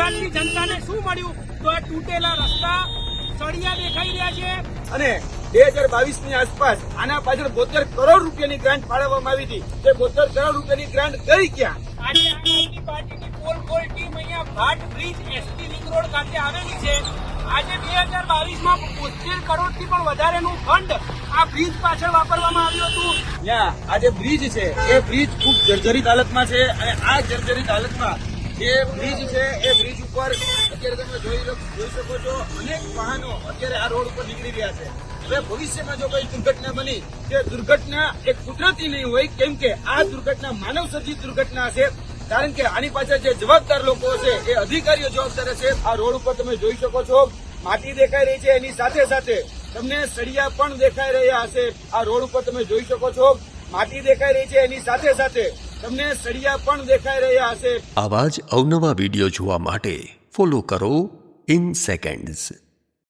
ગુજરાતની જનતાને શું મળ્યું? તો આ તૂટેલા રસ્તા સળિયા દેખાઈ રહ્યા છે. અને બે હજાર બાવીસની આસપાસ આના પાછળ બોતેર કરોડ રૂપિયાની ગ્રાન્ટ ફાળવવામાં આવી હતી. તે બોતેર કરોડ રૂપિયાની ગ્રાન્ટ ગઈ ક્યાં? આજે આમ આદમી પાર્ટીની પોલ પોલ ટીમ અહીંયા Bhat bridge ST ring road ખાતે આવેલી છે. આજે બે હજાર બાવીસમાં બોતેર કરોડથી પણ વધારેનું ફંડ આ બ્રિજ પાછળ વાપરવામાં આવ્યું હતું. ત્યાં આ જે બ્રિજ છે એ બ્રિજ ખૂબ જર્જરિત હાલતમાં છે અને આ જર્જરિત હાલતમાં જે બ્રિજ છે, એ બ્રિજ ઉપર અત્યારે તમે જોઈ જોઈ શકો છો, અનેક વાહનો અત્યારે આ રોડ ઉપર નીકળી રહ્યા છે. હવે ભવિષ્યમાં જો કોઈ દુર્ઘટના બની તે દુર્ઘટના એક કુદરતી નહીં હોય, કેમ કે આ દુર્ઘટના માનવ સર્જિત દુર્ઘટના છે, કારણ કે આની પાછળ જે જવાબદાર લોકો છે, એ અધિકારીઓ જવાબદાર છે, આ રોડ ઉપર તમે જોઈ શકો છો, માટી દેખાઈ રહી છે, એની સાથે સાથે તમને સળિયા પણ દેખાઈ રહ્યા હશે. આ રોડ ઉપર તમે જોઈ શકો છો, માટી દેખાઈ રહી છે, એની સાથે સાથે તમને સળિયા પણ દેખાઈ રહ્યા હશે. આવા જ અવનવા વીડિયો જોવા માટે ફોલો કરો ઇન સેકન્ડ્સ